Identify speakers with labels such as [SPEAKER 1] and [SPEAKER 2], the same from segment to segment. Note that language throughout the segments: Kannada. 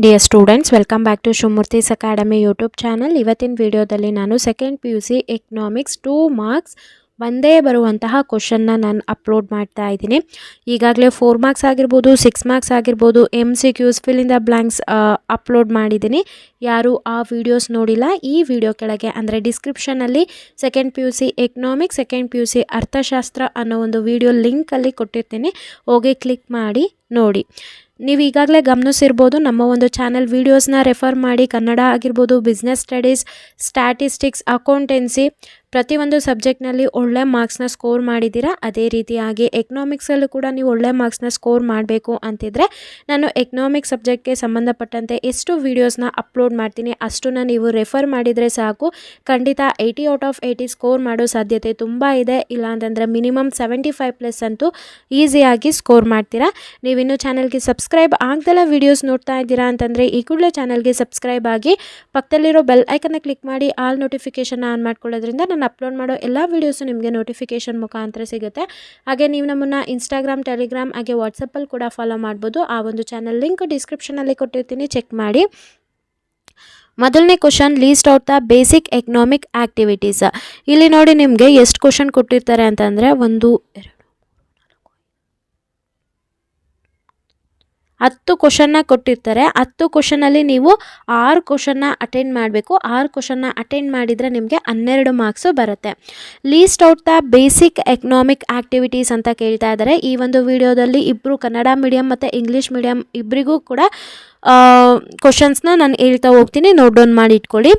[SPEAKER 1] Dear students welcome back to Shivamurthy's academy YouTube channel ಇವತ್ತಿನ ವಿಡಿಯೋದಲ್ಲಿ ನಾನು second P U C economics two marks ಒಂದೇ ಬರುವಂತಹ ಕ್ವಶನ್ನ ನಾನು ಅಪ್ಲೋಡ್ ಮಾಡ್ತಾ ಇದ್ದೀನಿ. ಈಗಾಗಲೇ ಫೋರ್ ಮಾರ್ಕ್ಸ್ ಆಗಿರ್ಬೋದು ಸಿಕ್ಸ್ ಮಾರ್ಕ್ಸ್ ಆಗಿರ್ಬೋದು M C Qs fill in the blanks upload ಮಾಡಿದ್ದೀನಿ. ಯಾರು ಆ ವಿಡಿಯೋಸ್ ನೋಡಿಲ್ಲ, ಈ ವಿಡಿಯೋ ಕೆಳಗೆ ಅಂದರೆ ಡಿಸ್ಕ್ರಿಪ್ಷನಲ್ಲಿ second P U C economics second P U C ಅರ್ಥಶಾಸ್ತ್ರ ಅನ್ನೋ ಒಂದು ವಿಡಿಯೋ ಲಿಂಕಲ್ಲಿ ಕೊಟ್ಟಿರ್ತೀನಿ. ಹೋಗಿ ಕ್ಲಿಕ್ ಮಾಡಿ, ನೋಡಿ. ನೀವು ಈಗಾಗಲೇ ಗಮನಿಸಿರ್ಬೋದು, ನಮ್ಮ ಒಂದು ಚಾನಲ್ ವೀಡಿಯೋಸ್ನ ರೆಫರ್ ಮಾಡಿ ಕನ್ನಡ ಆಗಿರ್ಬೋದು ಬಿಸ್ನೆಸ್ ಸ್ಟಡೀಸ್ ಸ್ಟ್ಯಾಟಿಸ್ಟಿಕ್ಸ್ ಅಕೌಂಟೆನ್ಸಿ ಪ್ರತಿಯೊಂದು ಸಬ್ಜೆಕ್ಟ್ನಲ್ಲಿ ಒಳ್ಳೆ ಮಾರ್ಕ್ಸ್ನ ಸ್ಕೋರ್ ಮಾಡಿದ್ದೀರಾ? ಅದೇ ರೀತಿಯಾಗಿ ಎಕನಾಮಿಕ್ಸಲ್ಲೂ ಕೂಡ ನೀವು ಒಳ್ಳೆ ಮಾರ್ಕ್ಸ್ನ ಸ್ಕೋರ್ ಮಾಡಬೇಕು ಅಂತಿದ್ರೆ ನಾನು ಎಕನಾಮಿಕ್ಸ್ ಸಬ್ಜೆಕ್ಟ್ಗೆ ಸಂಬಂಧಪಟ್ಟಂತೆ ಎಷ್ಟು ವೀಡಿಯೋಸ್ನ ಅಪ್ಲೋಡ್ ಮಾಡ್ತೀನಿ ಅಷ್ಟನ್ನು ನೀವು ರೆಫರ್ ಮಾಡಿದರೆ ಸಾಕು. ಖಂಡಿತ eighty out of eighty score ಮಾಡೋ ಸಾಧ್ಯತೆ ತುಂಬ ಇದೆ. ಇಲ್ಲ ಅಂತಂದರೆ ಮಿನಿಮಮ್ ಸೆವೆಂಟಿ ಫೈವ್ ಪ್ಲಸ್ ಅಂತೂ ಈಸಿಯಾಗಿ ಸ್ಕೋರ್ ಮಾಡ್ತೀರಾ? ನೀವಿನ್ನೂ ಚಾನಲ್ಗೆ ಸಬ್ಸ್ಕ್ರೈಬ್ ಆಗ್ದೆಲ್ಲ ವೀಡಿಯೋಸ್ ನೋಡ್ತಾ ಇದ್ದೀರಾ ಅಂತಂದರೆ ಈ ಕೂಡಲೇ ಚಾನಲ್ಗೆ ಸಬ್ಸ್ಕ್ರೈಬ್ ಆಗಿ ಪಕ್ಕದಲ್ಲಿರೋ ಬೆಲ್ ಐಕನ್ನ ಕ್ಲಿಕ್ ಮಾಡಿ ಆಲ್ ನೋಟಿಫಿಕೇಶನ್ ಆನ್ ಮಾಡ್ಕೊಳ್ಳೋದ್ರಿಂದ ನಾನು ಅಪ್ಲೋಡ್ ಮಾಡೋ ಎಲ್ಲ ವೀಡಿಯೋಸು ನಿಮಗೆ ನೋಟಿಫಿಕೇಷನ್ ಮುಖಾಂತರ ಸಿಗುತ್ತೆ. ಹಾಗೆ ನೀವು ನಮ್ಮನ್ನು ಇನ್ಸ್ಟಾಗ್ರಾಮ್ ಟೆಲಿಗ್ರಾಮ್ ಹಾಗೆ ವಾಟ್ಸಪ್ಪಲ್ಲಿ ಕೂಡ ಫಾಲೋ ಮಾಡ್ಬೋದು. ಆ ಒಂದು ಚಾನಲ್ ಲಿಂಕ್ ಡಿಸ್ಕ್ರಿಪ್ಷನಲ್ಲಿ ಕೊಟ್ಟಿರ್ತೀನಿ ಚೆಕ್ ಮಾಡಿ. ಮೊದಲನೇ question list out the basic economic activities ಇಲ್ಲಿ ನೋಡಿ ನಿಮಗೆ ಎಷ್ಟು ಕ್ವಶನ್ ಕೊಟ್ಟಿರ್ತಾರೆ ಅಂತಂದರೆ ಒಂದು, ಎರಡು. ಹತ್ತು ಕ್ವಶನ್ನ ಕೊಟ್ಟಿರ್ತಾರೆ. ಹತ್ತು ಕ್ವಶನಲ್ಲಿ ನೀವು ಆರು ಕ್ವಶನ್ನ ಅಟೆಂಡ್ ಮಾಡಬೇಕು. ಆರು ಕ್ವಶನ್ನ ಅಟೆಂಡ್ ಮಾಡಿದರೆ ನಿಮಗೆ ಹನ್ನೆರಡು ಮಾರ್ಕ್ಸು ಬರುತ್ತೆ. List out the basic economic activities ಅಂತ ಕೇಳ್ತಾ ಇದ್ದಾರೆ. ಈ ಒಂದು ವಿಡಿಯೋದಲ್ಲಿ ಇಬ್ಬರು ಕನ್ನಡ ಮೀಡಿಯಮ್ ಮತ್ತು ಇಂಗ್ಲೀಷ್ ಮೀಡಿಯಮ್ ಇಬ್ಬರಿಗೂ ಕೂಡ ಕ್ವಶನ್ಸ್ನ ನಾನು ಹೇಳ್ತಾ ಹೋಗ್ತೀನಿ. ನೋಟ್ ಡೌನ್ ಮಾಡಿ ಇಟ್ಕೊಳ್ಳಿ.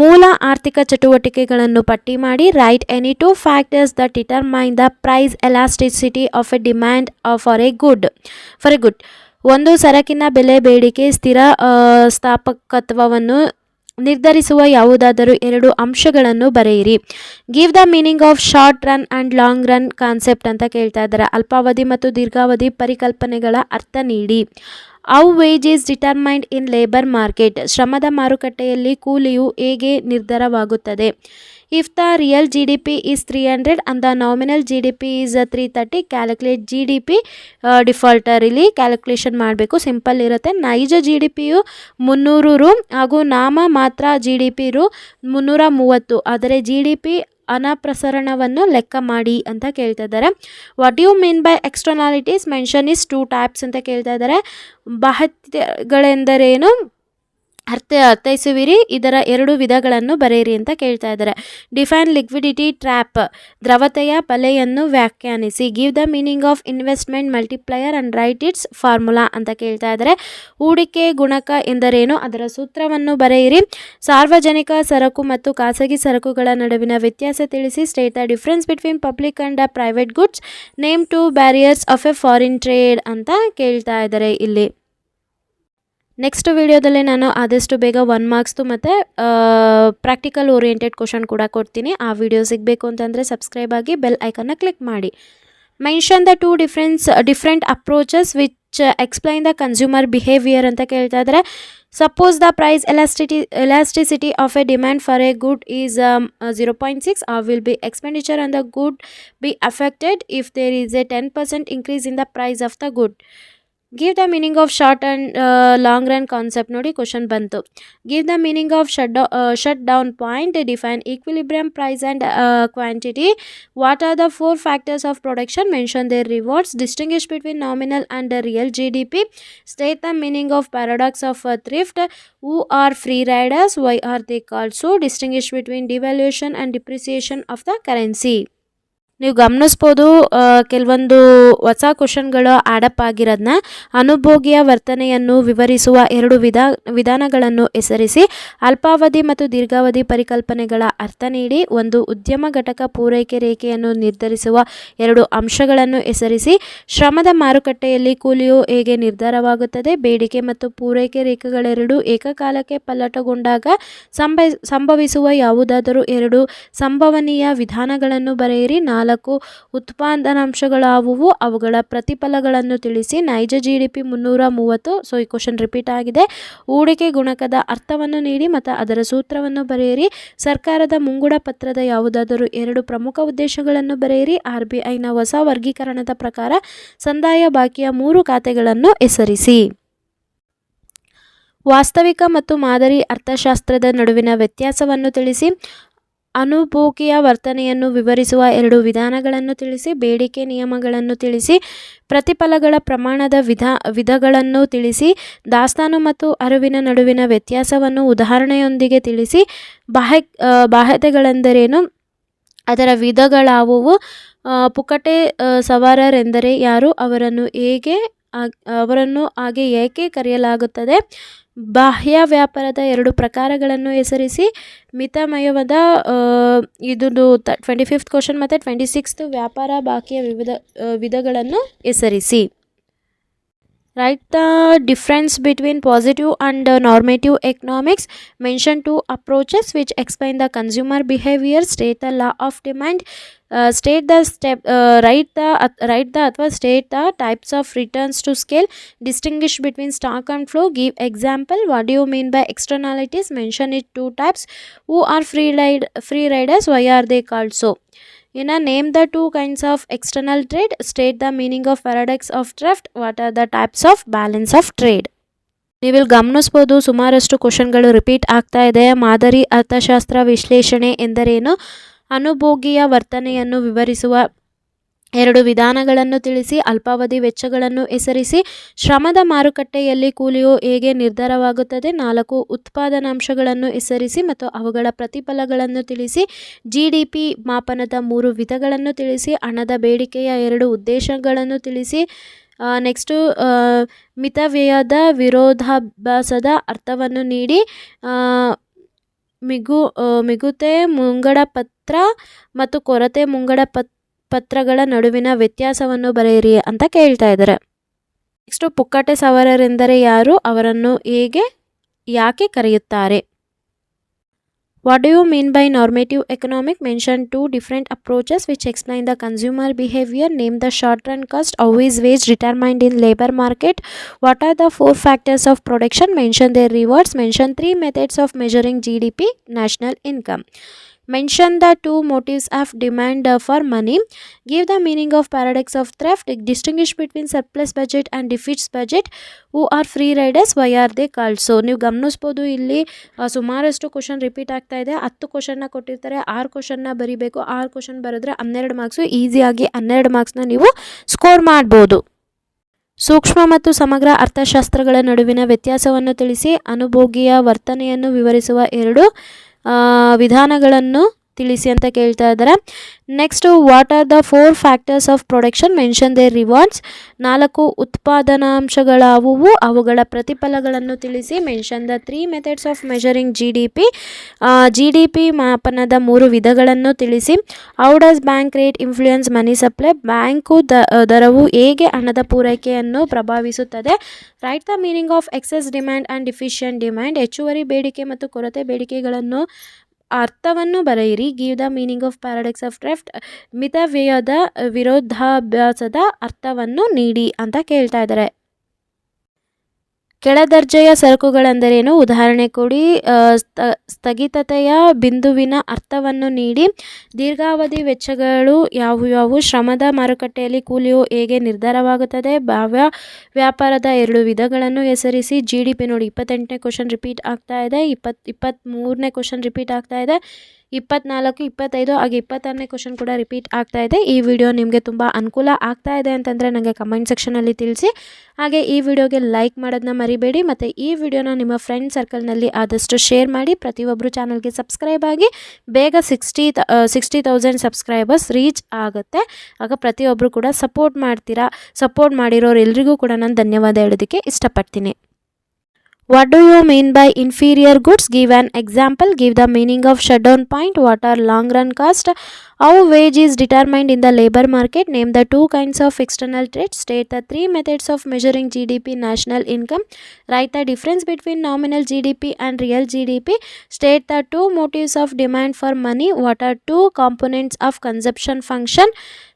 [SPEAKER 1] ಮೂಲ ಆರ್ಥಿಕ ಚಟುವಟಿಕೆಗಳನ್ನು ಪಟ್ಟಿ ಮಾಡಿ write any two factors the determine the price elasticity of a demand for a good for a good ಒಂದು ಸರಕಿನ ಬೆಲೆ ಬೇಡಿಕೆ ಸ್ಥಿರ ಸ್ಥಾಪಕತ್ವವನ್ನು ನಿರ್ಧರಿಸುವ ಯಾವುದಾದರೂ ಎರಡು ಅಂಶಗಳನ್ನು ಬರೆಯಿರಿ. Give the meaning of short run and long run concept ಅಂತ ಕೇಳ್ತಾ ಇದ್ದಾರೆ. ಅಲ್ಪಾವಧಿ ಮತ್ತು ದೀರ್ಘಾವಧಿ ಪರಿಕಲ್ಪನೆಗಳ ಅರ್ಥ ನೀಡಿ. How wage is determined in labour market ಶ್ರಮದ ಮಾರುಕಟ್ಟೆಯಲ್ಲಿ ಕೂಲಿಯು ಹೇಗೆ ನಿರ್ಧಾರವಾಗುತ್ತದೆ? Three hundred and the nominal G D P is three thirty calculate G D P deflator ಇಲ್ಲಿ ಕ್ಯಾಲ್ಕುಲೇಷನ್ ಮಾಡಬೇಕು. ಸಿಂಪಲ್ ಇರುತ್ತೆ. ನೈಜ ಜಿ ಡಿ ಪಿಯು ಮುನ್ನೂರು ರು ಹಾಗೂ ನಾಮ ಮಾತ್ರ ಜಿ ಡಿ ಪಿ ರು ಮುನ್ನೂರ ಮೂವತ್ತು. ಆದರೆ ಜಿ ಡಿ ಪಿ ಅನಪ್ರಸರಣವನ್ನು ಲೆಕ್ಕ ಮಾಡಿ ಅಂತ ಕೇಳ್ತಾ ಇದ್ದಾರೆ. What you mean by externalities mention is two types ಅಂತ ಕೇಳ್ತಾ ಇದ್ದಾರೆ. ಬಾಹ್ಯಗಳೆಂದರೇನು ಅರ್ಥ ಅರ್ಥೈಸುವಿರಿ. ಇದರ ಎರಡು ವಿಧಗಳನ್ನು ಬರೆಯಿರಿ ಅಂತ ಕೇಳ್ತಾ ಇದ್ದಾರೆ. Define liquidity trap. ದ್ರವತೆಯ ಬಲೆಯನ್ನು ವ್ಯಾಖ್ಯಾನಿಸಿ. Give the meaning of investment multiplier and write its formula ಅಂತ ಕೇಳ್ತಾ ಇದ್ದಾರೆ. ಹೂಡಿಕೆ ಗುಣಕ ಎಂದರೇನು? ಅದರ ಸೂತ್ರವನ್ನು ಬರೆಯಿರಿ. ಸಾರ್ವಜನಿಕ ಸರಕು ಮತ್ತು ಖಾಸಗಿ ಸರಕುಗಳ ನಡುವಿನ ವ್ಯತ್ಯಾಸ ತಿಳಿಸಿ. State the difference between public and private goods name two barriers of a foreign trade ಅಂತ ಕೇಳ್ತಾ ಇದ್ದಾರೆ ಇಲ್ಲಿ. ನೆಕ್ಸ್ಟ್ ವಿಡಿಯೋದಲ್ಲಿ ನಾನು ಆದಷ್ಟು ಬೇಗ ಒನ್ ಮಾರ್ಕ್ಸ್ದು ಮತ್ತು ಪ್ರಾಕ್ಟಿಕಲ್ ಓರಿಯೆಂಟೆಡ್ ಕ್ವಶನ್ ಕೂಡ ಕೊಡ್ತೀನಿ. ಆ ವಿಡಿಯೋ ಸಿಗಬೇಕು ಅಂತಂದರೆ ಸಬ್ಸ್ಕ್ರೈಬ್ ಆಗಿ ಬೆಲ್ ಐಕನ್ನ ಕ್ಲಿಕ್ ಮಾಡಿ. Mention the two difference different approaches which explain the consumer behaviour ಅಂತ ಕೇಳ್ತಾ ಇದ್ದಾರೆ suppose the price elasticity elasticity of a demand for a good is zero point six ಆ will be expenditure on the good be affected if there is a ten percent increase in the price of the good give the meaning of short and long run concept ನೋಡಿ ಕ್ವಶನ್ ಬಂತು. Give the meaning of shut shut down point define equilibrium price and quantity what are the four factors of production mention their rewards distinguish between nominal and real G D P state the meaning of paradox of thrift who are free riders why are they called so distinguish between devaluation and depreciation of the currency ನೀವು ಗಮನಿಸ್ಬೋದು ಕೆಲವೊಂದು ಹೊಸ ಕ್ವಶನ್ಗಳು ಆಡಪ್ ಆಗಿರೋದನ್ನ ಅನುಭೋಗಿಯ ವರ್ತನೆಯನ್ನು ವಿವರಿಸುವ ಎರಡು ವಿಧ, ವಿಧಾನಗಳನ್ನು ಹೆಸರಿಸಿ ಅಲ್ಪಾವಧಿ ಮತ್ತು ದೀರ್ಘಾವಧಿ ಪರಿಕಲ್ಪನೆಗಳ ಅರ್ಥ ನೀಡಿ ಒಂದು ಉದ್ಯಮ ಘಟಕ ಪೂರೈಕೆ ರೇಖೆಯನ್ನು ನಿರ್ಧರಿಸುವ ಎರಡು ಅಂಶಗಳನ್ನು ಹೆಸರಿಸಿ ಶ್ರಮದ ಮಾರುಕಟ್ಟೆಯಲ್ಲಿ ಕೂಲಿಯು ಹೇಗೆ ನಿರ್ಧಾರವಾಗುತ್ತದೆ, ಬೇಡಿಕೆ ಮತ್ತು ಪೂರೈಕೆ ರೇಖೆಗಳೆರಡು ಏಕಕಾಲಕ್ಕೆ ಪಲ್ಲಟಗೊಂಡಾಗ ಸಂಭ, ಸಂಭವಿಸುವ ಯಾವುದಾದರೂ ಎರಡು ಸಂಭವನೀಯ ವಿಧಾನಗಳನ್ನು ಬರೆಯಿರಿ. ನಾಲ್ಕು ಉತ್ಪಾದನಾಂಶಗಳಾವುವು? ಅವುಗಳ ಪ್ರತಿಫಲಗಳನ್ನು ತಿಳಿಸಿ ನೈಜ ಜಿ ಡಿ ಪಿ ಮುನ್ನೂರ ಮೂವತ್ತು ಸೊ ಈ ಕ್ವಶನ್ ರಿಪೀಟ್ ಆಗಿದೆ. ಹೂಡಿಕೆ ಗುಣಕದ ಅರ್ಥವನ್ನು ನೀಡಿ ಮತ್ತು ಅದರ ಸೂತ್ರವನ್ನು ಬರೆಯಿರಿ. ಸರ್ಕಾರದ ಮುಂಗುಡ ಪತ್ರದ ಯಾವುದಾದರೂ ಎರಡು ಪ್ರಮುಖ ಉದ್ದೇಶಗಳನ್ನು ಬರೆಯಿರಿ. ಆರ್ ಬಿ ಐನ ಹೊಸ ವರ್ಗೀಕರಣದ ಪ್ರಕಾರ ಸಂದಾಯ ಬಾಕಿಯ ಮೂರು ಖಾತೆಗಳನ್ನು ಹೆಸರಿಸಿ. ವಾಸ್ತವಿಕ ಮತ್ತು ಮಾದರಿ ಅರ್ಥಶಾಸ್ತ್ರದ ನಡುವಿನ ವ್ಯತ್ಯಾಸವನ್ನು ತಿಳಿಸಿ. ಅನುಭೋಗಿಯ ವರ್ತನೆಯನ್ನು ವಿವರಿಸುವ ಎರಡು ವಿಧಾನಗಳನ್ನು ತಿಳಿಸಿ, ಬೇಡಿಕೆ ನಿಯಮಗಳನ್ನು ತಿಳಿಸಿ, ಪ್ರತಿಫಲಗಳ ಪ್ರಮಾಣದ ವಿಧ, ವಿಧಗಳನ್ನು ತಿಳಿಸಿ, ದಾಸ್ತಾನು ಮತ್ತು ಅರಿವಿನ ನಡುವಿನ ವ್ಯತ್ಯಾಸವನ್ನು ಉದಾಹರಣೆಯೊಂದಿಗೆ ತಿಳಿಸಿ, ಬಾಹ್ಯ ಬಾಹ್ಯತೆಗಳೆಂದರೇನು? ಅದರ ವಿಧಗಳಾವುವು? ಪುಕಟೆ ಸವಾರರೆಂದರೆ ಯಾರು? ಅವರನ್ನು ಹೇಗೆ ಅವರನ್ನು ಹಾಗೆ ಏಕೆ ಕರೆಯಲಾಗುತ್ತದೆ? ಬಾಹ್ಯ ವ್ಯಾಪಾರದ ಎರಡು ಪ್ರಕಾರಗಳನ್ನು ಹೆಸರಿಸಿ ಮಿತಮಯವಾದ ಇದೊಂದು ಇದು ಟ್ವೆಂಟಿ ಫಿಫ್ತ್ ಕ್ವಶನ್ ಮತ್ತು ಟ್ವೆಂಟಿ ಸಿಕ್ಸ್ತ್ ವ್ಯಾಪಾರ ಬಾಕಿಯ ವಿವಿಧ ವಿಧಗಳನ್ನು ಹೆಸರಿಸಿ. write the difference between positive and normative economics mention two approaches which explain the consumer behavior state the law of demand uh, state the step uh, write the uh, write the athwa state the types of returns to scale distinguish between stock and flow give example what do you mean by externalities mention it two types who are free ride free riders why are they called so? ಇನ್ನ name the two kinds of external trade state the meaning of paradox of thrift what are the types of balance of trade ನೀವು ಗಮನಿಸ್ಬೋದು, ಸುಮಾರಷ್ಟು ಕ್ವಶನ್ಗಳು ರಿಪೀಟ್ ಆಗ್ತಾ ಇದೆ. ಮಾದರಿ ಅರ್ಥಶಾಸ್ತ್ರ ವಿಶ್ಲೇಷಣೆ ಎಂದರೇನು? ಅನುಭೋಗಿಯ ವರ್ತನೆಯನ್ನು ವಿವರಿಸುವ ಎರಡು ವಿಧಾನಗಳನ್ನು ತಿಳಿಸಿ, ಅಲ್ಪಾವಧಿ ವೆಚ್ಚಗಳನ್ನು ಹೆಸರಿಸಿ, ಶ್ರಮದ ಮಾರುಕಟ್ಟೆಯಲ್ಲಿ ಕೂಲಿಯು ಹೇಗೆ ನಿರ್ಧಾರವಾಗುತ್ತದೆ, ನಾಲ್ಕು ಉತ್ಪಾದನಾಂಶಗಳನ್ನು ಹೆಸರಿಸಿ ಮತ್ತು ಅವುಗಳ ಪ್ರತಿಫಲಗಳನ್ನು ತಿಳಿಸಿ ಜಿ ಮಾಪನದ ಮೂರು ವಿಧಗಳನ್ನು ತಿಳಿಸಿ, ಹಣದ ಬೇಡಿಕೆಯ ಎರಡು ಉದ್ದೇಶಗಳನ್ನು ತಿಳಿಸಿ ನೆಕ್ಸ್ಟು ಮಿತವ್ಯಯದ ವಿರೋಧಾಭ್ಯಾಸದ ಅರ್ಥವನ್ನು ನೀಡಿ ಮಿಗು ಮಿಗುತೆ, ಮುಂಗಡ ಪತ್ರ ಮತ್ತು ಕೊರತೆ ಮುಂಗಡ ಪತ್ ಪತ್ರಗಳ ನಡುವಿನ ವ್ಯತ್ಯಾಸವನ್ನು ಬರೆಯಿರಿ ಅಂತ ಕೇಳ್ತಾ ಇದ್ದಾರೆ ನೆಕ್ಸ್ಟು ಪುಕ್ಕಟೆ ಸವಾರರೆಂದರೆ ಯಾರು ಅವರನ್ನು ಹೇಗೆ, ಯಾಕೆ ಕರೆಯುತ್ತಾರೆ what do you mean by normative economic mention two different approaches which explain the consumer behaviour name the short run cost cost. Wage retirement in labour market what are the four factors of production mention production? Rewards mention three methods of measuring G D P national income. Mention the two motives of demand for money. Give the meaning of paradox of theft. Distinguish between surplus budget and deficit budget. Who are free riders? Why are they called so? ನೀವು ಗಮನಿಸ್ಬೋದು ಇಲ್ಲಿ ಸುಮಾರಷ್ಟು ಕ್ವಶನ್ ರಿಪೀಟ್ ಆಗ್ತಾ ಇದೆ ಹತ್ತು ಕ್ವಶನ್ನ ಕೊಟ್ಟಿರ್ತಾರೆ ಆರು ಕ್ವಶನ್ನ ಬರಿಬೇಕು ಆರು ಕ್ವಶನ್ ಬರೆದ್ರೆ ಹನ್ನೆರಡು ಮಾರ್ಕ್ಸು ಈಸಿಯಾಗಿ ಹನ್ನೆರಡು ಮಾರ್ಕ್ಸ್ನ ನೀವು ಸ್ಕೋರ್ ಮಾಡ್ಬೋದು ಸೂಕ್ಷ್ಮ ಮತ್ತು ಸಮಗ್ರ ಅರ್ಥಶಾಸ್ತ್ರಗಳ ನಡುವಿನ ವ್ಯತ್ಯಾಸವನ್ನು ತಿಳಿಸಿ, ಅನುಭೋಗಿಯ ವರ್ತನೆಯನ್ನು ವಿವರಿಸುವ ಎರಡು ವಿಧಾನಗಳನ್ನು ತಿಳಿಸಿ ಅಂತ ಕೇಳ್ತಾ ಇದ್ದಾರೆ. Next what are the four factors of production mention their rewards ನಾಲ್ಕು ಉತ್ಪಾದನಾಂಶಗಳಾವುವು, ಅವುಗಳ ಪ್ರತಿಫಲಗಳನ್ನು ತಿಳಿಸಿ. Mention the three methods of measuring G D P G D P ಮಾಪನದ ಮೂರು ವಿಧಗಳನ್ನು ತಿಳಿಸಿ. How does bank rate influence money supply bank the ದರವು ಹೇಗೆ ಹಣದ ಪೂರೈಕೆಯನ್ನು ಪ್ರಭಾವಿಸುತ್ತದೆ? Write the meaning of excess demand and deficient demand ಹೆಚ್ಚುವರಿ ಬೇಡಿಕೆ ಮತ್ತು ಕೊರತೆ ಬೇಡಿಕೆಗಳನ್ನು ಅರ್ಥವನ್ನು ಬರೆಯಿರಿ. Give the meaning of paradox of thrift ಮಿತವ್ಯಯದ ವಿರೋಧಾಭ್ಯಾಸದ ಅರ್ಥವನ್ನು ನೀಡಿ ಅಂತ ಕೇಳ್ತಾ ಇದ್ದಾರೆ. ಕೆಳದರ್ಜೆಯ ಸರಕುಗಳೆಂದರೇನು? ಉದಾಹರಣೆ ಕೊಡಿ ಸ್ಥಗಿತತೆಯ ಬಿಂದುವಿನ ಅರ್ಥವನ್ನು ನೀಡಿ. ದೀರ್ಘಾವಧಿ ವೆಚ್ಚಗಳು ಯಾವುಯಾವು ಶ್ರಮದ ಮಾರುಕಟ್ಟೆಯಲ್ಲಿ ಕೂಲಿಯು ಹೇಗೆ ನಿರ್ಧಾರವಾಗುತ್ತದೆ? ಭಾವ್ಯ, ವ್ಯಾಪಾರದ ಎರಡು ವಿಧಗಳನ್ನು ಹೆಸರಿಸಿ. ಜಿ ಡಿ ಪಿ ನೋಡಿ, ಇಪ್ಪತ್ತೆಂಟನೇ ಕ್ವಶನ್ ರಿಪೀಟ್ ಆಗ್ತಾ ಇದೆ ಇಪ್ಪತ್ತು ಇಪ್ಪತ್ತ್ಮೂರನೇ ಕ್ವಶನ್ ರಿಪೀಟ್ ಆಗ್ತಾ ಇದೆ. ಇಪ್ಪತ್ನಾಲ್ಕು, ಇಪ್ಪತ್ತೈದು, ಹಾಗೆ ಇಪ್ಪತ್ತಾರನೇ ಕ್ವಶನ್ ಕೂಡ ರಿಪೀಟ್ ಆಗ್ತಾ ಇದೆ. ಈ ವಿಡಿಯೋ ನಿಮಗೆ ತುಂಬ ಅನುಕೂಲ ಆಗ್ತಾ ಇದೆ ಅಂತಂದರೆ ನನಗೆ ಕಮೆಂಟ್ ಸೆಕ್ಷನಲ್ಲಿ ತಿಳಿಸಿ. ಹಾಗೆ ಈ ವಿಡಿಯೋಗೆ ಲೈಕ್ ಮಾಡೋದನ್ನ ಮರಿಬೇಡಿ ಮತ್ತು ಈ ವಿಡಿಯೋನ ನಿಮ್ಮ ಫ್ರೆಂಡ್ ಸರ್ಕಲ್ನಲ್ಲಿ ಆದಷ್ಟು ಶೇರ್ ಮಾಡಿ. ಪ್ರತಿಯೊಬ್ಬರು ಚಾನಲ್ಗೆ ಸಬ್ಸ್ಕ್ರೈಬ್ ಆಗಿ ಬೇಗ sixty sixty thousand subscribers reach ಆಗುತ್ತೆ. ಆಗ ಪ್ರತಿಯೊಬ್ಬರು ಕೂಡ ಸಪೋರ್ಟ್ ಮಾಡ್ತೀರಾ? ಸಪೋರ್ಟ್ ಮಾಡಿರೋರು ಎಲ್ರಿಗೂ ಕೂಡ ನಾನು ಧನ್ಯವಾದ ಹೇಳೋದಕ್ಕೆ ಇಷ್ಟಪಡ್ತೀನಿ. What do you mean by inferior goods? Give an example. Give the meaning of shutdown point. What are long run cost? How wage is determined in the labor market? Name the two kinds of external trade. State the three methods of measuring GDP, national income. Write the difference between nominal GDP and real GDP. State the two motives of demand for money. What are two components of consumption function?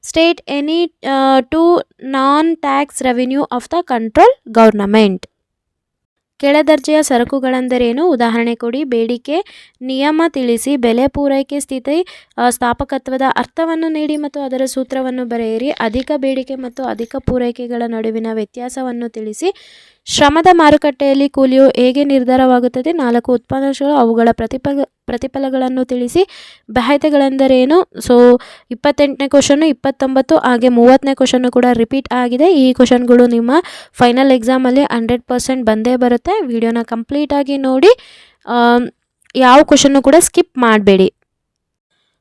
[SPEAKER 1] State any uh, two non-tax revenue of the control government. ಕೆಳದರ್ಜೆಯ ಸರಕುಗಳೆಂದರೇನು? ಉದಾಹರಣೆ ಕೊಡಿ. ಬೇಡಿಕೆ, ನಿಯಮ ತಿಳಿಸಿ, ಬೆಲೆ ಪೂರೈಕೆ ಸ್ಥಿತಿ ಸ್ಥಾಪಕತ್ವದ ಅರ್ಥವನ್ನು ನೀಡಿ ಮತ್ತು ಅದರ ಸೂತ್ರವನ್ನು ಬರೆಯಿರಿ. ಅಧಿಕ ಬೇಡಿಕೆ ಮತ್ತು ಅಧಿಕ ಪೂರೈಕೆಗಳ ನಡುವಿನ ವ್ಯತ್ಯಾಸವನ್ನು ತಿಳಿಸಿ. ಶ್ರಮದ ಮಾರುಕಟ್ಟೆಯಲ್ಲಿ ಕೂಲಿಯು ಹೇಗೆ ನಿರ್ಧಾರವಾಗುತ್ತದೆ? ನಾಲ್ಕು ಉತ್ಪಾದನೆಗಳು, ಅವುಗಳ ಪ್ರತಿಫಲ ಪ್ರತಿಫಲಗಳನ್ನು ತಿಳಿಸಿ. ಬಾಹ್ಯತೆಗಳೆಂದರೇನು? ಸೊ ಇಪ್ಪತ್ತೆಂಟನೇ ಕ್ವಶನ್ನು ಇಪ್ಪತ್ತೊಂಬತ್ತು, ಹಾಗೆ ಮೂವತ್ತನೇ ಕ್ವಶನ್ನು ಕೂಡ ರಿಪೀಟ್ ಆಗಿದೆ. ಈ ಕ್ವಶನ್ಗಳು ನಿಮ್ಮ ಫೈನಲ್ ಎಕ್ಸಾಮಲ್ಲಿ ಹಂಡ್ರೆಡ್ ಪರ್ಸೆಂಟ್ ಬಂದೇ ಬರುತ್ತೆ. ವಿಡಿಯೋನ ಕಂಪ್ಲೀಟಾಗಿ ನೋಡಿ. ಯಾವ ಕ್ವಶನ್ನು ಕೂಡ ಸ್ಕಿಪ್ ಮಾಡಬೇಡಿ.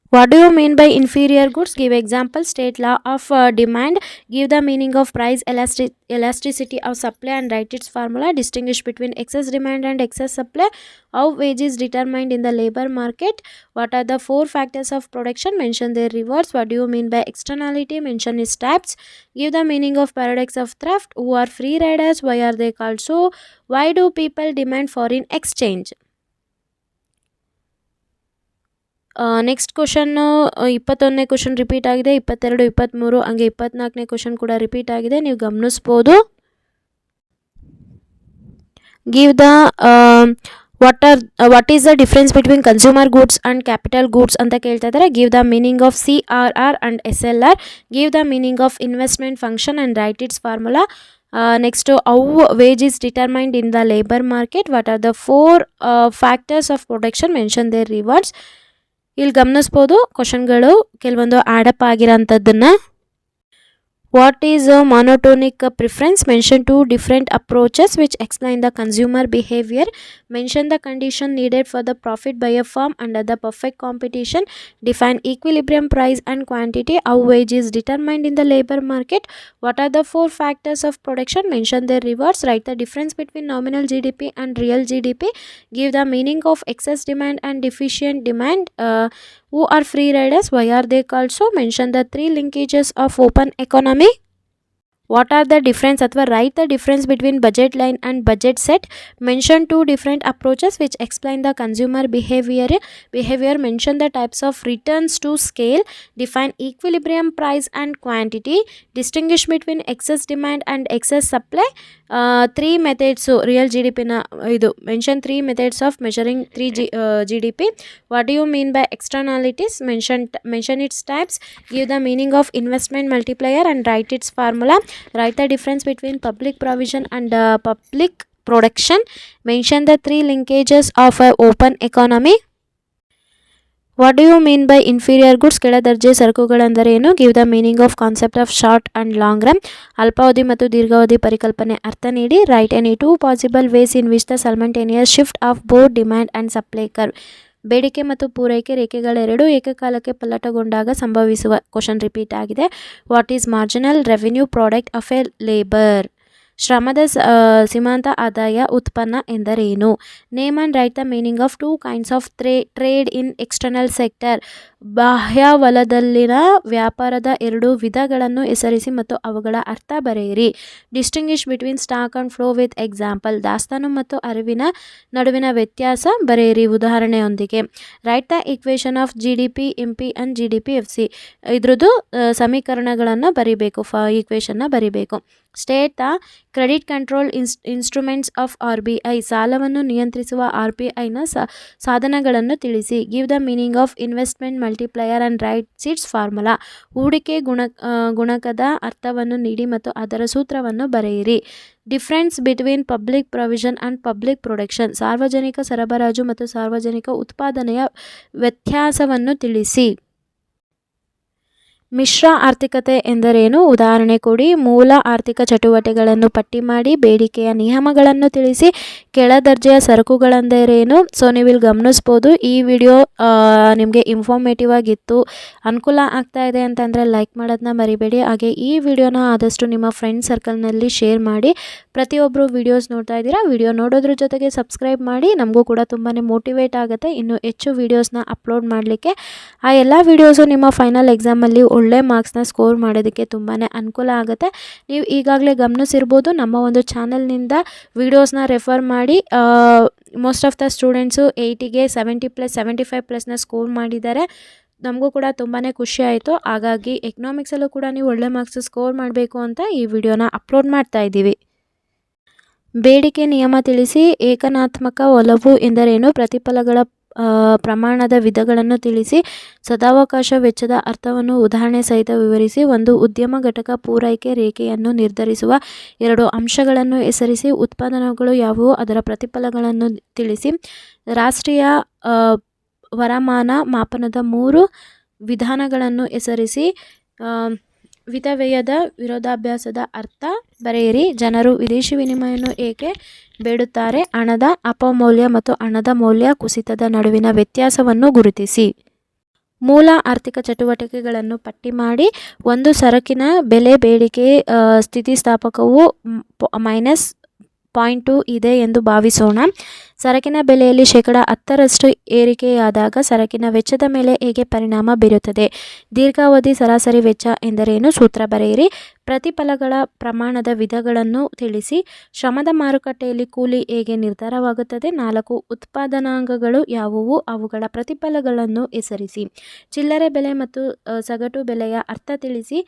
[SPEAKER 1] What do you mean by inferior goods? Give example state law of uh, demand. Give the meaning of price elastic elasticity of supply and write its formula. Distinguish between excess demand and excess supply. How wages determined in the labor market. What are the four factors of production? Mention their rewards. What do you mean by externality? Mention its types. Give the meaning of paradox of theft. Who are free riders? Why are they called so? Why do people demand foreign exchange? Next question ಇಪ್ಪತ್ತೊಂದನೇ ಕ್ವಶನ್ ರಿಪೀಟ್ ಆಗಿದೆ, ಇಪ್ಪತ್ತೆರಡು ಇಪ್ಪತ್ತ್ಮೂರು ಹಂಗೆ ಇಪ್ಪತ್ನಾಲ್ಕನೇ ಕ್ವಶನ್ ಕೂಡ ರಿಪೀಟ್ ಆಗಿದೆ, ನೀವು ಗಮನಿಸ್ಬೋದು. Give the what are what is the difference between consumer goods and capital goods ಅಂತ ಕೇಳ್ತಾ ಇದ್ದಾರೆ. Give the meaning of C R R and S L R give the meaning of investment function and write its formula next ಅವು wage is determined in the labour market what are the four factors of production mention their rewards ಇಲ್ಲಿ ಗಮನಿಸ್ಬೋದು ಕ್ವಶನ್ಗಳು ಕೆಲವೊಂದು ಆಡಪ್ ಆಗಿರೋಂಥದ್ದನ್ನು What is a monotonic preference? Mention two different approaches which explain the consumer behavior. Mention the condition needed for the profit by a firm under the perfect competition. Define equilibrium price and quantity. How wage is determined in the labor market. What are the four factors of production? Mention their rewards. Write the difference between nominal GDP and real GDP. Give the meaning of excess demand and deficient demand. Uh, who are free riders? Why are they called? So mention the three linkages of open economy what are the difference? Athwa write the difference between budget line and budget set. Mention two different approaches which explain the consumer behavior. Behavior mention the types of returns to scale. Define equilibrium price and quantity. Distinguish between excess demand and excess supply. Uh, three methods. So real GDP na mention three methods of measuring three G, uh, GDP. What do you mean by externalities? Mention mention its types. Give the meaning of investment multiplier and write its formula. Formula write the difference between public provision and public production mention the three linkages of a open economy what do you mean by inferior goods ಕೆಳದರ್ಜೆ ಸರಕುಗಳೆಂದರೆ ಏನು? Give the meaning of concept of short and long run ಅಲ್ಪಾವಧಿ ಮತ್ತು ದೀರ್ಘಾವಧಿ ಪರಿಕಲ್ಪನೆ. ಅರ್ಥ ನೀಡಿ. Write any two possible ways in which the simultaneous shift of both demand and supply curve ಬೇಡಿಕೆ ಮತ್ತು ಪೂರೈಕೆ ರೇಖೆಗಳೆರಡೂ ಏಕಕಾಲಕ್ಕೆ ಪಲ್ಲಟಗೊಂಡಾಗ ಸಂಭವಿಸುವ ಕ್ವಶನ್ ರಿಪೀಟ್ ಆಗಿದೆ. What is marginal revenue product of a labour ಶ್ರಮದ ಸೀಮಾಂತ ಆದಾಯ ಉತ್ಪನ್ನ ಎಂದರೇನು? Name and write the meaning of two kinds of tray trade in external sector. ಬಾಹ್ಯ ವಲಯದಲ್ಲಿನ ವ್ಯಾಪಾರದ ಎರಡು ವಿಧಗಳನ್ನು ಹೆಸರಿಸಿ ಮತ್ತು ಅವುಗಳ ಅರ್ಥ ಬರೆಯಿರಿ. Distinguish between stock and flow with example. ದಾಸ್ತಾನು ಮತ್ತು ಅರಿವಿನ ನಡುವಿನ ವ್ಯತ್ಯಾಸ ಬರೆಯಿರಿ ಉದಾಹರಣೆಯೊಂದಿಗೆ. Write the equation of G D P M P and G D P F C. ಇದ್ರದ್ದು ಸಮೀಕರಣಗಳನ್ನು ಬರೀಬೇಕು, ಫ, ಈಕ್ವೇಷನ್ನ ಬರೀಬೇಕು. ಸ್ಟೇಟ್ ದ ಕ್ರೆಡಿಟ್ ಕಂಟ್ರೋಲ್ ಇನ್ಸ್, ಇನ್ಸ್ಟ್ರೂಮೆಂಟ್ಸ್ ಆಫ್ ಆರ್ ಸಾಲವನ್ನು ನಿಯಂತ್ರಿಸುವ ಆರ್ ಬಿ ಸಾಧನಗಳನ್ನು ತಿಳಿಸಿ. Give the meaning of investment multiplier and write its formula ಹೂಡಿಕೆ ಗುಣ ಗುಣಕದ ಅರ್ಥವನ್ನು ನೀಡಿ ಮತ್ತು ಅದರ ಸೂತ್ರವನ್ನು ಬರೆಯಿರಿ. Difference between public provision and public production ಸಾರ್ವಜನಿಕ ಸರಬರಾಜು ಮತ್ತು ಸಾರ್ವಜನಿಕ ಉತ್ಪಾದನೆಯ ವ್ಯತ್ಯಾಸವನ್ನು ತಿಳಿಸಿ. ಮಿಶ್ರ ಆರ್ಥಿಕತೆ ಎಂದರೇನು? ಉದಾಹರಣೆ ಕೊಡಿ. ಮೂಲ ಆರ್ಥಿಕ ಚಟುವಟಿಕೆಗಳನ್ನು ಪಟ್ಟಿ ಮಾಡಿ ಬೇಡಿಕೆಯ ನಿಯಮಗಳನ್ನು ತಿಳಿಸಿ. ಕೆಳದರ್ಜೆಯ ಸರಕುಗಳೆಂದರೇನು? ಸೊ ನೀವು ಇಲ್ಲಿ ಗಮನಿಸ್ಬೋದು. ಈ ವಿಡಿಯೋ ನಿಮಗೆ ಇನ್ಫಾರ್ಮೇಟಿವ್ ಆಗಿತ್ತು. ಅನುಕೂಲ ಆಗ್ತಾ ಇದೆ ಅಂತಂದರೆ ಲೈಕ್ ಮಾಡೋದನ್ನ ಮರಿಬೇಡಿ. ಹಾಗೆ ಈ ವಿಡಿಯೋನ ಆದಷ್ಟು ನಿಮ್ಮ ಫ್ರೆಂಡ್ ಸರ್ಕಲ್ನಲ್ಲಿ ಶೇರ್ ಮಾಡಿ. ಪ್ರತಿಯೊಬ್ಬರು ವಿಡಿಯೋಸ್ ನೋಡ್ತಾ ಇದ್ದೀರಾ? ವಿಡಿಯೋ ನೋಡೋದ್ರ ಜೊತೆಗೆ ಸಬ್ಸ್ಕ್ರೈಬ್ ಮಾಡಿ. ನಮಗೂ ಕೂಡ ತುಂಬಾ ಮೋಟಿವೇಟ್ ಆಗುತ್ತೆ. ಇನ್ನು ಹೆಚ್ಚು ವಿಡಿಯೋಸ್ನ ಅಪ್ಲೋಡ್ ಮಾಡಲಿಕ್ಕೆ. ಆ ಎಲ್ಲ ವೀಡಿಯೋಸು ನಿಮ್ಮ ಫೈನಲ್ ಎಕ್ಸಾಮಲ್ಲಿ ಒಳ್ಳೆ ಮಾರ್ಕ್ಸ್ನ ಸ್ಕೋರ್ ಮಾಡೋದಕ್ಕೆ ತುಂಬಾ ಅನುಕೂಲ ಆಗುತ್ತೆ. ನೀವು ಈಗಾಗಲೇ ಗಮನಿಸಿರ್ಬೋದು, ನಮ್ಮ ಒಂದು ಚಾನಲ್ನಿಂದ ವೀಡಿಯೋಸ್ನ ರೆಫರ್ ಮಾಡಿ ಮೋಸ್ಟ್ ಆಫ್ ದ ಸ್ಟೂಡೆಂಟ್ಸು ಏಯ್ಟಿಗೆ ಸೆವೆಂಟಿ ಪ್ಲಸ್ ಸೆವೆಂಟಿ ಫೈವ್ ಪ್ಲಸ್ನ ಸ್ಕೋರ್ ಮಾಡಿದ್ದಾರೆ. ನಮಗೂ ಕೂಡ ತುಂಬಾ ಖುಷಿ ಆಯಿತು. ಹಾಗಾಗಿ ಎಕನಾಮಿಕ್ಸಲ್ಲೂ ಕೂಡ ನೀವು ಒಳ್ಳೆ ಮಾರ್ಕ್ಸ್ ಸ್ಕೋರ್ ಮಾಡಬೇಕು ಅಂತ ಈ ವಿಡಿಯೋನ ಅಪ್ಲೋಡ್ ಮಾಡ್ತಾ ಇದ್ದೀವಿ. ಬೇಡಿಕೆ, ನಿಯಮ ತಿಳಿಸಿ ಏಕನಾತ್ಮಕ ಒಲವು ಎಂದರೇನು? ಪ್ರತಿಫಲಗಳ ಪ್ರಮಾಣದ ವಿಧಗಳನ್ನು ತಿಳಿಸಿ, ಸದಾವಕಾಶ ವೆಚ್ಚದ ಅರ್ಥವನ್ನು ಉದಾಹರಣೆ ಸಹಿತ ವಿವರಿಸಿ, ಒಂದು ಉದ್ಯಮ ಘಟಕ ಪೂರೈಕೆ ರೇಖೆಯನ್ನು ನಿರ್ಧರಿಸುವ ಎರಡು ಅಂಶಗಳನ್ನು ಹೆಸರಿಸಿ, ಉತ್ಪಾದನೆಗಳು ಯಾವುವು, ಅದರ ಪ್ರತಿಫಲಗಳನ್ನು ತಿಳಿಸಿ, ರಾಷ್ಟ್ರೀಯ ವರಮಾನ ಮಾಪನದ ಮೂರು ವಿಧಾನಗಳನ್ನು ಹೆಸರಿಸಿ ಆ, ವಿತವ್ಯಯದ ವಿರೋಧಾಭ್ಯಾಸದ ಅರ್ಥ ಬರೆಯಿರಿ. ಜನರು ವಿದೇಶಿ ವಿನಿಮಯವನ್ನು ಏಕೆ ಬೇಡುತ್ತಾರೆ? ಹಣದ ಅಪಮೌಲ್ಯ ಮತ್ತು ಹಣದ ಮೌಲ್ಯ ಕುಸಿತದ ನಡುವಿನ ವ್ಯತ್ಯಾಸವನ್ನು ಗುರುತಿಸಿ. ಮೂಲ ಆರ್ಥಿಕ ಚಟುವಟಿಕೆಗಳನ್ನು ಪಟ್ಟಿ ಮಾಡಿ ಒಂದು ಸರಕಿನ ಬೆಲೆ ಬೇಡಿಕೆ ಸ್ಥಿತಿಸ್ಥಾಪಕವು ಮೈನಸ್ ಪಾಯಿಂಟ್ ಇದೆ ಎಂದು ಭಾವಿಸೋಣ. ಸರಕಿನ ಬೆಲೆಯಲ್ಲಿ ಶೇಕಡ ಹತ್ತರಷ್ಟು ಏರಿಕೆಯಾದಾಗ ಸರಕಿನ ವೆಚ್ಚದ ಮೇಲೆ ಹೇಗೆ ಪರಿಣಾಮ ಬೀರುತ್ತದೆ? ದೀರ್ಘಾವಧಿ ಸರಾಸರಿ ವೆಚ್ಚ ಎಂದರೇನು? ಸೂತ್ರ ಬರೆಯಿರಿ. ಪ್ರತಿಫಲಗಳ ಪ್ರಮಾಣದ ವಿಧಗಳನ್ನು ತಿಳಿಸಿ. ಶ್ರಮದ ಮಾರುಕಟ್ಟೆಯಲ್ಲಿ ಕೂಲಿ ಹೇಗೆ ನಿರ್ಧಾರವಾಗುತ್ತದೆ? ನಾಲ್ಕು ಉತ್ಪಾದನಾಂಗಗಳು ಯಾವುವು? ಅವುಗಳ ಪ್ರತಿಫಲಗಳನ್ನು ಹೆಸರಿಸಿ. ಚಿಲ್ಲರೆ ಬೆಲೆ ಮತ್ತು ಸಗಟು ಬೆಲೆಯ ಅರ್ಥ ತಿಳಿಸಿ.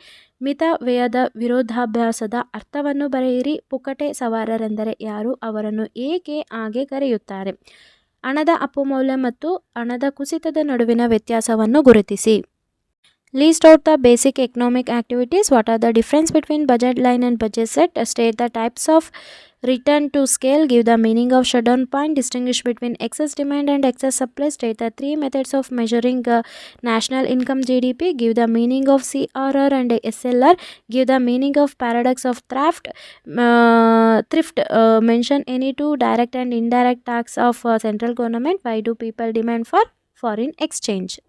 [SPEAKER 1] ಮಿತ ವ್ಯಯದ ವಿರೋಧಾಭ್ಯಾಸದ ಅರ್ಥವನ್ನು ಬರೆಯಿರಿ. ಪುಕ್ಕಟೆ ಸವಾರರೆಂದರೆ ಯಾರು? ಅವರನ್ನು ಏಕೆ ಹಾಗೆ ಕರೆಯುತ್ತಾರೆ? ಹಣದ ಅಪಮೌಲ್ಯ ಮತ್ತು ಹಣದ ಕುಸಿತದ ನಡುವಿನ ವ್ಯತ್ಯಾಸವನ್ನು ಗುರುತಿಸಿ. List out the basic economic activities what are the difference between budget line and budget set state the types of Return to scale, give the meaning of shutdown point, distinguish between excess demand and excess supply, state the three methods of measuring uh, national income GDP, give the meaning of CRR and SLR, give the meaning of paradox of thrift, uh, thrift uh, mention any two direct and indirect tax of uh, central government, why do people demand for foreign exchange.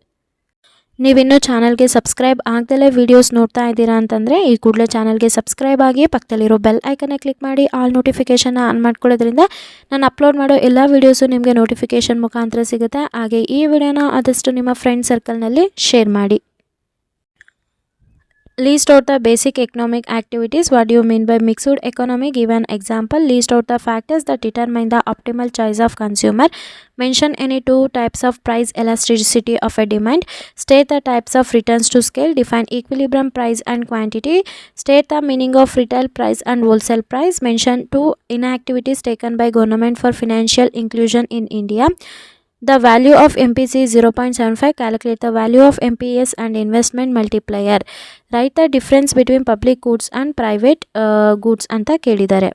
[SPEAKER 1] ನೀವಿನ್ನೂ ಚಾನಲ್ಗೆ ಸಬ್ಸ್ಕ್ರೈಬ್ ಆಗ್ದಲೇ ವೀಡಿಯೋಸ್ ನೋಡ್ತಾ ಇದ್ದೀರಾ ಅಂತಂದರೆ ಈ ಕೂಡಲೇ ಚಾನಲ್ಗೆ ಸಬ್ಸ್ಕ್ರೈಬ್ ಆಗಿ ಪಕ್ಕದಲ್ಲಿರೋ ಬೆಲ್ ಐಕನ್ನೇ ಕ್ಲಿಕ್ ಮಾಡಿ ಆಲ್ ನೋಟಿಫಿಕೇಷನ್ನ ಆನ್ ಮಾಡ್ಕೊಳ್ಳೋದ್ರಿಂದ ನಾನು ಅಪ್ಲೋಡ್ ಮಾಡೋ ಎಲ್ಲ ವೀಡಿಯೋಸು ನಿಮಗೆ ನೋಟಿಫಿಕೇಷನ್ ಮುಖಾಂತರ ಸಿಗುತ್ತೆ. ಹಾಗೆ ಈ ವಿಡಿಯೋನ ಆದಷ್ಟು ನಿಮ್ಮ ಫ್ರೆಂಡ್ ಸರ್ಕಲ್ನಲ್ಲಿ ಶೇರ್ ಮಾಡಿ. List out the basic economic activities. What do you mean by mixed economy? Give an example. List out the factors that determine the optimal choice of consumer. Mention any two types of price elasticity of a demand. State the types of returns to scale. Define equilibrium price and quantity. State the meaning of retail price and wholesale price. Mention two inactivities taken by government for financial inclusion in India. The value of MPC is 0.75. Calculate the value of MPS and investment multiplier. Write the difference between public goods and private uh, goods ಅಂತ ಕೇಳಿದ್ದಾರೆ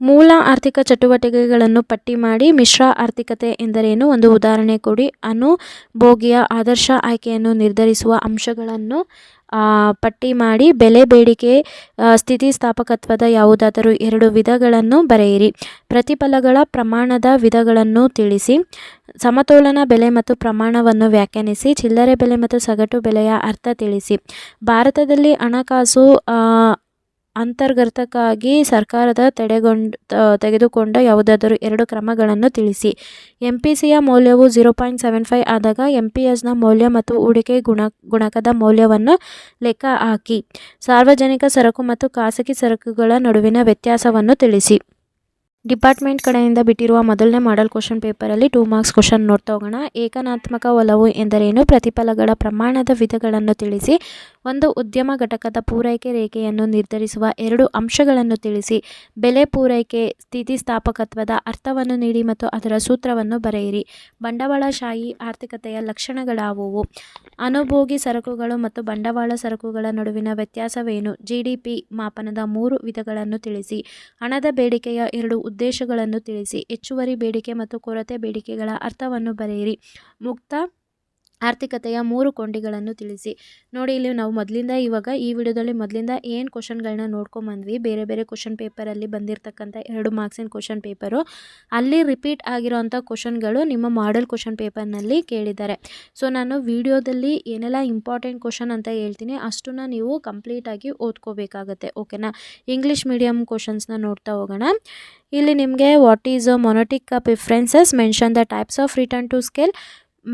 [SPEAKER 1] ಮೂಲ ಆರ್ಥಿಕ ಚಟುವಟಿಕೆಗಳನ್ನು ಪಟ್ಟಿ ಮಾಡಿ ಮಿಶ್ರ ಆರ್ಥಿಕತೆ ಎಂದರೇನು ಒಂದು ಉದಾಹರಣೆ ಕೊಡಿ ಅನುಭೋಗಿಯ ಆದರ್ಶ ಆಯ್ಕೆಯನ್ನು ನಿರ್ಧರಿಸುವ ಅಂಶಗಳನ್ನು ಪಟ್ಟಿ ಮಾಡಿ ಬೆಲೆ ಬೇಡಿಕೆ ಸ್ಥಿತಿ ಸ್ಥಿತಿಸ್ಥಾಪಕತ್ವದ ಯಾವುದಾದರೂ ಎರಡು ವಿಧಗಳನ್ನು ಬರೆಯಿರಿ. ಪ್ರತಿಫಲಗಳ ಪ್ರಮಾಣದ ವಿಧಗಳನ್ನು ತಿಳಿಸಿ. ಸಮತೋಲನ ಬೆಲೆ ಮತ್ತು ಪ್ರಮಾಣವನ್ನು ವ್ಯಾಖ್ಯಾನಿಸಿ. ಚಿಲ್ಲರೆ ಬೆಲೆ ಮತ್ತು ಸಗಟು ಬೆಲೆಯ ಅರ್ಥ ತಿಳಿಸಿ. ಭಾರತದಲ್ಲಿ ಹಣಕಾಸು ಅಂತರ್ಗತಕ್ಕಾಗಿ ಸರ್ಕಾರದ ತಡೆಗೊಂಡ ತೆಗೆದುಕೊಂಡ ಯಾವುದಾದರೂ ಎರಡು ಕ್ರಮಗಳನ್ನು ತಿಳಿಸಿ. ಎಂ ಪಿ ಸಿಯ ಮೌಲ್ಯವು ಝೀರೋ ಪಾಯಿಂಟ್ ಸೆವೆನ್ ಫೈವ್ ಆದಾಗ ಎಂ ಪಿ ಎಸ್ನ ಮೌಲ್ಯ ಮತ್ತು ಹೂಡಿಕೆ ಗುಣ, ಗುಣಕದ ಮೌಲ್ಯವನ್ನು ಲೆಕ್ಕ ಹಾಕಿ. ಸಾರ್ವಜನಿಕ ಸರಕು ಮತ್ತು ಖಾಸಗಿ ಸರಕುಗಳ ನಡುವಿನ ವ್ಯತ್ಯಾಸವನ್ನು ತಿಳಿಸಿ. ಡಿಪಾರ್ಟ್ಮೆಂಟ್ ಕಡೆಯಿಂದ ಬಿಟ್ಟಿರುವ ಮೊದಲನೇ ಮಾಡಲ್ ಕ್ವಶನ್ ಪೇಪರಲ್ಲಿ ಟೂ ಮಾರ್ಕ್ಸ್ ಕ್ವಶನ್ ನೋಡ್ತಾ ಹೋಗೋಣ. ಏಕನಾತ್ಮಕ ಒಲವು ಎಂದರೇನು? ಪ್ರತಿಫಲಗಳ ಪ್ರಮಾಣದ ವಿಧಗಳನ್ನು ತಿಳಿಸಿ. ಒಂದು ಉದ್ಯಮ ಘಟಕದ ಪೂರೈಕೆ ರೇಖೆಯನ್ನು ನಿರ್ಧರಿಸುವ ಎರಡು ಅಂಶಗಳನ್ನು ತಿಳಿಸಿ. ಬೆಲೆ ಪೂರೈಕೆ ಸ್ಥಿತಿಸ್ಥಾಪಕತ್ವದ ಅರ್ಥವನ್ನು ನೀಡಿ ಮತ್ತು ಅದರ ಸೂತ್ರವನ್ನು ಬರೆಯಿರಿ. ಬಂಡವಾಳಶಾಹಿ ಆರ್ಥಿಕತೆಯ ಲಕ್ಷಣಗಳಾವುವು? ಅನುಭೋಗಿ ಸರಕುಗಳು ಮತ್ತು ಬಂಡವಾಳ ಸರಕುಗಳ ನಡುವಿನ ವ್ಯತ್ಯಾಸವೇನು? ಜಿ ಮಾಪನದ ಮೂರು ವಿಧಗಳನ್ನು ತಿಳಿಸಿ. ಹಣದ ಬೇಡಿಕೆಯ ಎರಡು ಉದ್ದೇಶಗಳನ್ನು ತಿಳಿಸಿ. ಹೆಚ್ಚುವರಿ ಬೇಡಿಕೆ ಮತ್ತು ಕೊರತೆ ಬೇಡಿಕೆಗಳ ಅರ್ಥವನ್ನು ಬರೆಯಿರಿ. ಮುಕ್ತ ಆರ್ಥಿಕತೆಯ ಮೂರು ಕೊಂಡಿಗಳನ್ನು ತಿಳಿಸಿ. ನೋಡಿ, ಇಲ್ಲಿ ನಾವು ಮೊದಲಿಂದ ಇವಾಗ ಈ ವಿಡಿಯೋದಲ್ಲಿ ಮೊದಲಿಂದ ಏನು ಕ್ವಶನ್ಗಳನ್ನ ನೋಡ್ಕೊಂಬಂದ್ವಿ. ಬೇರೆ ಬೇರೆ ಕ್ವಶನ್ ಪೇಪರಲ್ಲಿ ಬಂದಿರತಕ್ಕಂಥ ಎರಡು ಮಾರ್ಕ್ಸಿನ ಕ್ವಶನ್ ಪೇಪರು ಅಲ್ಲಿ ರಿಪೀಟ್ ಆಗಿರೋವಂಥ ಕ್ವಶನ್ಗಳು ನಿಮ್ಮ ಮಾಡೆಲ್ ಕ್ವಶನ್ ಪೇಪರ್ನಲ್ಲಿ ಕೇಳಿದ್ದಾರೆ. ಸೊ ನಾನು ವಿಡಿಯೋದಲ್ಲಿ ಏನೆಲ್ಲ ಇಂಪಾರ್ಟೆಂಟ್ ಕ್ವಶನ್ ಅಂತ ಹೇಳ್ತೀನಿ, ಅಷ್ಟನ್ನ ನೀವು ಕಂಪ್ಲೀಟಾಗಿ ಓದ್ಕೋಬೇಕಾಗತ್ತೆ ಓಕೆನಾ ಇಂಗ್ಲೀಷ್ ಮೀಡಿಯಮ್ ಕ್ವಶನ್ಸ್ನ ನೋಡ್ತಾ ಹೋಗೋಣ. ಇಲ್ಲಿ ನಿಮಗೆ what is monotonic preferences mention the types of return to scale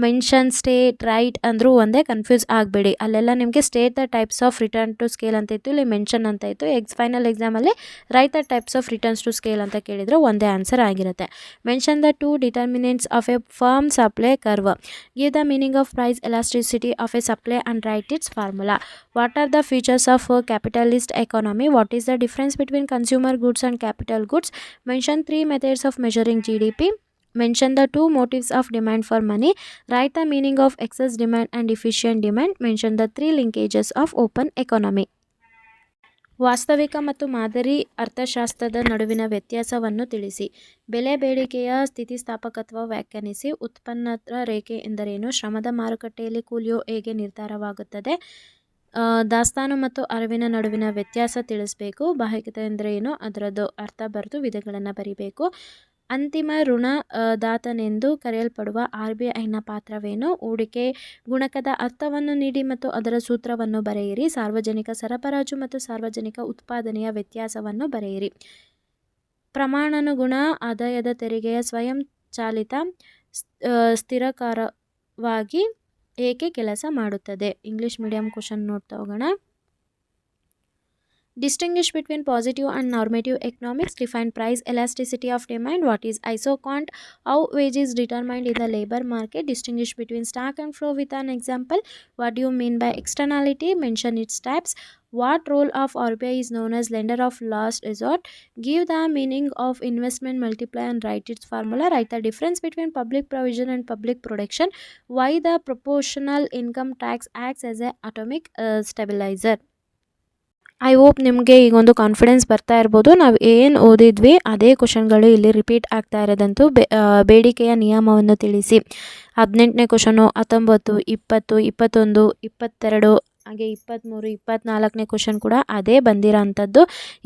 [SPEAKER 1] mention state write ಅಂದರೂ ಒಂದೇ ಕನ್ಫ್ಯೂಸ್ ಆಗಬೇಡಿ. ಅಲ್ಲೆಲ್ಲ ನಿಮಗೆ state the types of return to scale ಅಂತ ಇತ್ತು, ಇಲ್ಲಿ ಮೆನ್ಷನ್ ಅಂತ ಇತ್ತು. ಎಕ್ಸ್ ಫೈನಲ್ ಎಕ್ಸಾಮಲ್ಲಿ write the types of returns to scale ಅಂತ ಕೇಳಿದರೆ ಒಂದೇ ಆನ್ಸರ್ ಆಗಿರುತ್ತೆ. Mention the two determinants of a firm supply curve give the meaning of price elasticity of a supply and write its formula what are the features of capitalist economy what is the difference between consumer goods and capital goods mention three methods of measuring G D P mention the two motives of demand for money. Write the meaning of excess demand and deficient demand. Mention the three linkages of open economy. ವಾಸ್ತವಿಕ ಮತ್ತು ಮಾದರಿ ಅರ್ಥಶಾಸ್ತ್ರದ ನಡುವಿನ ವ್ಯತ್ಯಾಸವನ್ನು ತಿಳಿಸಿ. ಬೆಲೆ ಬೇಡಿಕೆಯ ಸ್ಥಿತಿಸ್ಥಾಪಕತ್ವ ವ್ಯಾಖ್ಯಾನಿಸಿ. ಉತ್ಪನ್ನದ ರೇಖೆ ಎಂದರೇನು? ಶ್ರಮದ ಮಾರುಕಟ್ಟೆಯಲ್ಲಿ ಕೂಲಿಯು ಹೇಗೆ ನಿರ್ಧಾರವಾಗುತ್ತದೆ? ದಾಸ್ತಾನು ಮತ್ತು ಅರಿವಿನ ನಡುವಿನ ವ್ಯತ್ಯಾಸ ತಿಳಿಸಬೇಕು. ಬಾಹ್ಯಕತೆ ಅಂದರೆ ಏನು ಅದರದ್ದು ಅರ್ಥ ಬರೆದು ವಿಧಗಳನ್ನು ಬರಿಬೇಕು. ಅಂತಿಮ ಋಣ ದಾತನೆಂದು ಕರೆಯಲ್ಪಡುವ ಆರ್ ಬಿ ಐನ ಪಾತ್ರವೇನು? ಹೂಡಿಕೆ ಗುಣಕದ ಅರ್ಥವನ್ನು ನೀಡಿ ಮತ್ತು ಅದರ ಸೂತ್ರವನ್ನು ಬರೆಯಿರಿ. ಸಾರ್ವಜನಿಕ ಸರಬರಾಜು ಮತ್ತು ಸಾರ್ವಜನಿಕ ಉತ್ಪಾದನೆಯ ವ್ಯತ್ಯಾಸವನ್ನು ಬರೆಯಿರಿ. ಪ್ರಮಾಣಾನುಗುಣ ಆದಾಯದ ತೆರಿಗೆಯ ಸ್ವಯಂ ಚಾಲಿತ ಸ್ಥಿರಕಾರವಾಗಿ ಏಕೆ ಕೆಲಸ ಮಾಡುತ್ತದೆ? ಇಂಗ್ಲೀಷ್ ಮೀಡಿಯಂ ಕ್ವಶನ್ ನೋಡ್ತಾ ಹೋಗೋಣ. Distinguish between positive and normative economics. Define price elasticity of demand. What is isocont? How wages determined in the labor market. Distinguish between stock and flow with an example. What do you mean by externality? Mention its types. What role of RBI is known as lender of last resort? Give the meaning of investment multiplier and write its formula. Write the difference between public provision and public production. Why the proportional income tax acts as a atomic uh, stabilizer. I hope ನಿಮಗೆ ಈಗೊಂದು ಕಾನ್ಫಿಡೆನ್ಸ್ ಬರ್ತಾ ಇರ್ಬೋದು. ನಾವು ಏನು ಓದಿದ್ವಿ, ಅದೇ ಕ್ವಶನ್ಗಳು ಇಲ್ಲಿ ರಿಪೀಟ್ ಆಗ್ತಾ ಇರೋದಂತೂ ಬೇಡಿಕೆಯ ನಿಯಮವನ್ನು ತಿಳಿಸಿ. ಹದಿನೆಂಟನೇ ಕ್ವಶನು ಹತ್ತೊಂಬತ್ತು, ಇಪ್ಪತ್ತು, ಇಪ್ಪತ್ತೊಂದು, ಇಪ್ಪತ್ತೆರಡು, ಹಾಗೆ ಇಪ್ಪತ್ತ್ಮೂರು ಇಪ್ಪತ್ತ್ನಾಲ್ಕನೇ ಕ್ವಶನ್ ಕೂಡ ಅದೇ ಬಂದಿರೋ ಅಂಥದ್ದು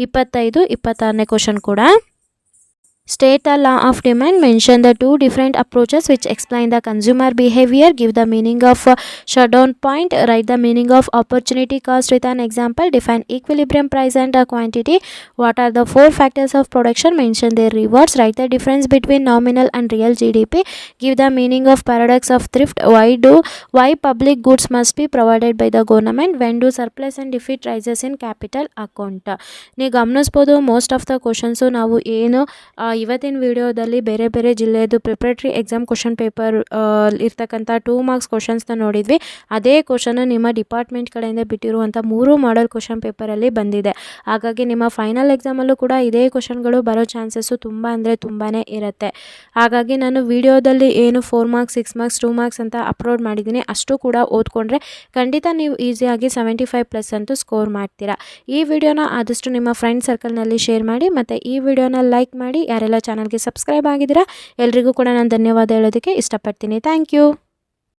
[SPEAKER 1] ಇಪ್ಪತ್ತೈದು, ಇಪ್ಪತ್ತಾರನೇ ಕ್ವಶನ್ ಕೂಡ. State the law of demand. Mention the two different approaches which explain the consumer behavior. Give the meaning of uh, shutdown point. Write the meaning of opportunity cost with an example. Define equilibrium price and uh, quantity. What are the four factors of production? Mention their rewards. Write the difference between nominal and real GDP. Give the meaning of paradox of thrift. Why do why public goods must be provided by the government? When do surplus and defeat rises in capital account? ನೀವು ಗಮನಿಸ್ಬೋದು ಮೋಸ್ಟ್ ಆಫ್ ದ ಕ್ವಶನ್ಸು ನಾವು ಏನು ಆ, ಇವತ್ತಿನ ವಿಡಿಯೋದಲ್ಲಿ ಬೇರೆ ಬೇರೆ ಜಿಲ್ಲೆಯದು ಪ್ರಿಪ್ರೇಟ್ರಿ ಎಕ್ಸಾಮ್ ಕ್ವಶನ್ ಪೇಪರ್ ಇರ್ತಕ್ಕಂಥ ಟೂ ಮಾರ್ಕ್ಸ್ ಕ್ವಶನ್ಸ್ನ ನೋಡಿದ್ವಿ. ಅದೇ ಕ್ವಶನ್ ನಿಮ್ಮ ಡಿಪಾರ್ಟ್ಮೆಂಟ್ ಕಡೆಯಿಂದ ಬಿಟ್ಟಿರುವಂಥ ಮೂರು ಮಾಡಲ್ ಕ್ವಶನ್ ಪೇಪರಲ್ಲಿ ಬಂದಿದೆ. ಹಾಗಾಗಿ ನಿಮ್ಮ ಫೈನಲ್ ಎಕ್ಸಾಮಲ್ಲೂ ಕೂಡ ಇದೇ ಕ್ವಶನ್ಗಳು ಬರೋ ಚಾನ್ಸಸ್ಸು ತುಂಬ ಅಂದರೆ ತುಂಬಾ ಇರುತ್ತೆ. ಹಾಗಾಗಿ ನಾನು ವಿಡಿಯೋದಲ್ಲಿ ಏನು four marks six marks two marks ಅಂತ ಅಪ್ಲೋಡ್ ಮಾಡಿದ್ದೀನಿ, ಅಷ್ಟು ಕೂಡ ಓದ್ಕೊಂಡ್ರೆ ಖಂಡಿತ ನೀವು ಈಸಿಯಾಗಿ ಸೆವೆಂಟಿ ಫೈವ್ ಪ್ಲಸ್ ಅಂತೂ ಸ್ಕೋರ್ ಮಾಡ್ತೀರಾ. ಈ ವಿಡಿಯೋನ ಆದಷ್ಟು ನಿಮ್ಮ ಫ್ರೆಂಡ್ ಸರ್ಕಲ್ನಲ್ಲಿ ಶೇರ್ ಮಾಡಿ, ಮತ್ತು ಈ ವಿಡಿಯೋನ ಲೈಕ್ ಮಾಡಿ ಯಾರೆಲ್ಲ ಚಾನಲ್ಗೆ ಸಬ್ಸ್ಕ್ರೈಬ್ ಆಗಿದ್ದೀರಾ? ಎಲ್ರಿಗೂ ಕೂಡ ನಾನು ಧನ್ಯವಾದ ಹೇಳೋದಕ್ಕೆ ಇಷ್ಟಪಡ್ತೀನಿ. Thank you